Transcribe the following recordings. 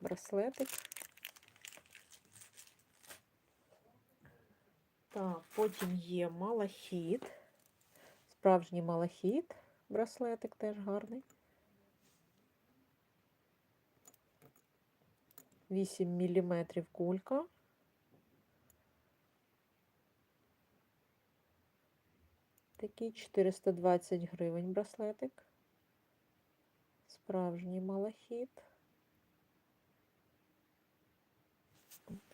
браслетик. Так, потім є малахіт. Справжній малахіт. Браслетик теж гарний. 8 мм кулька. Такий 420 гривень браслетик. Справжній малахіт.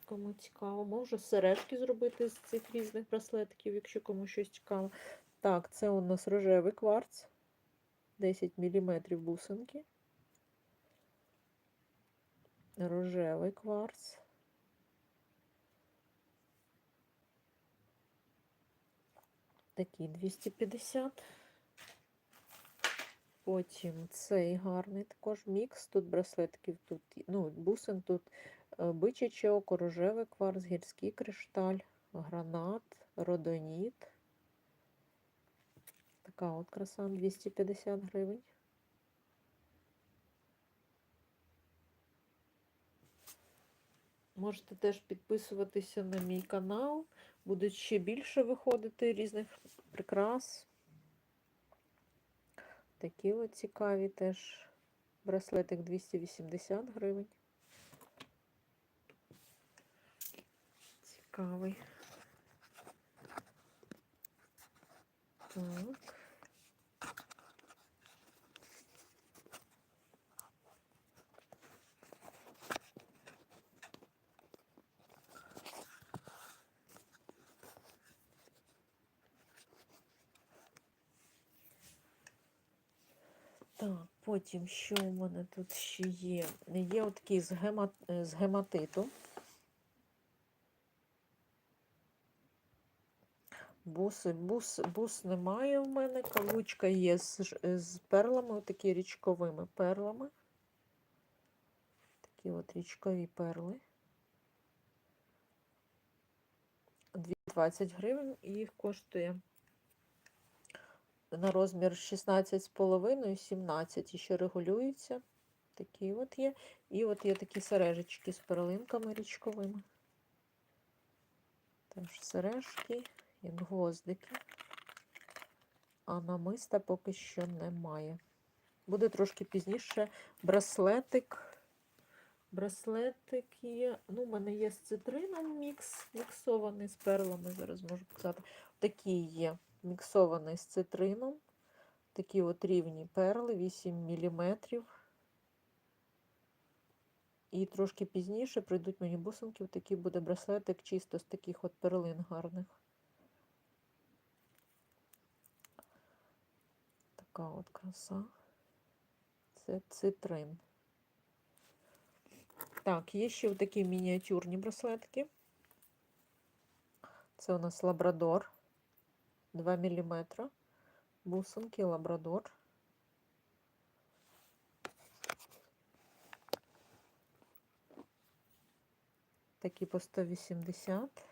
Кому цікаво, можу сережки зробити з цих різних браслетиків, якщо комусь щось цікаво. Так, це у нас рожевий кварц. 10 мм бусинки. Рожевий кварц. Такий 250. Потім цей гарний також мікс. Тут браслетків, тут, ну, бусин, тут е, бичаче око, рожевий кварц, гірський кришталь, гранат, родоніт. Така от краса 250 гривень. Можете теж підписуватися на мій канал. Будуть ще більше виходити різних прикрас. Такі от цікаві теж браслетик 280 гривень. Цікавий. Так. Так, потім що у мене тут ще є? Є отакий з, гема... з гематиту. Буси, бус, бус немає в мене. Кавучка є з, з перлами, такі річковими перлами. Такі от річкові перли. 20 гривень і їх коштує на розмір 16,5 і 17. І ще регулюється. Такі от є. І от є такі сережечки з перлинками річковими. Теж сережки і гвоздики. А намиста поки що немає. Буде трошки пізніше браслетик. Браслетик є. Ну, у мене є з цитрином мікс, міксований з перлами, зараз можу показати. Такий є міксований з цитрином. Такі от рівні перли, 8 мм. І трошки пізніше прийдуть мені бусинки, такий буде браслетик чисто з таких от перлин гарних. Така от краса. Це цитрин. Так, є ще такі мініатюрні браслетки. Це у нас лабрадор 2 мм. Бусинки лабрадор. Такі по 180.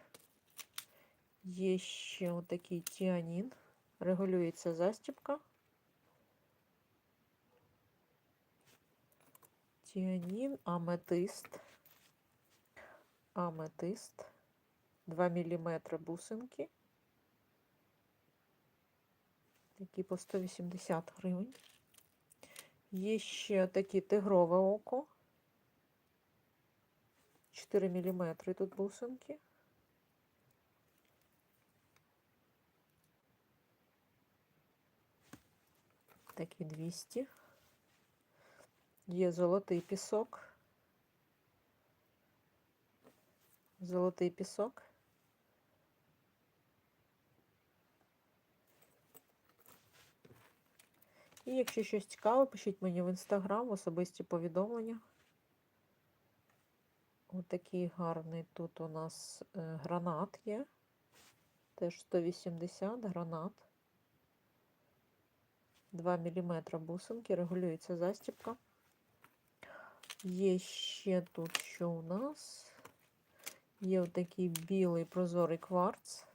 Є ще отакий тіанін. Регулюється застібка. Тіанін, аметист. Аметист. 2 мм бусинки. Такі по 180 гривень. Є ще такі тигрове око. 4 мм тут бусинки. Такі 200. Є золотий пісок. Золотий пісок. І якщо щось цікаве, пишіть мені в інстаграм, особисті повідомлення. Отакий гарний тут у нас е, гранат є. Теж 180 гранат. 2 мм бусинки, регулюється застібка. Є ще тут що у нас? Є отакий білий прозорий кварц.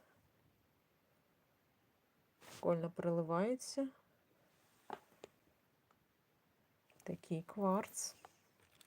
Прикольно переливається. Такий кварц.